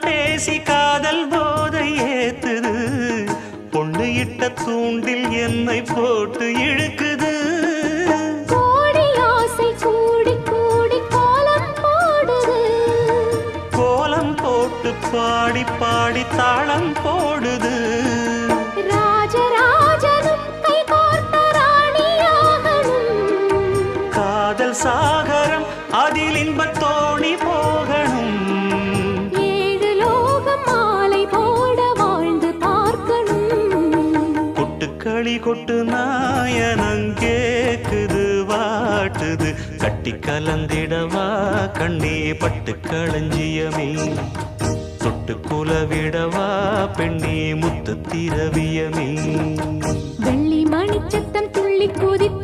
பேசி காதல் போதை ஏத்துது. பொண்ணு இட்ட தூண்டில் என்னை போட்டு இழுக்குது. பாடி பாடி தாளம் போடுது. காதல் சாகரம் அதில் இன்பத் தோணி களி கொட்டு நாயனங்கேக்குது வாட்டுது. கட்டி கலந்திடவா கண்ணே பட்டு களஞ்சியமே தொட்டு குலவிடவா பெண்ணே முத்து திரவியமே வெள்ளி மணிச்சத்தம் துள்ளி கொதித்து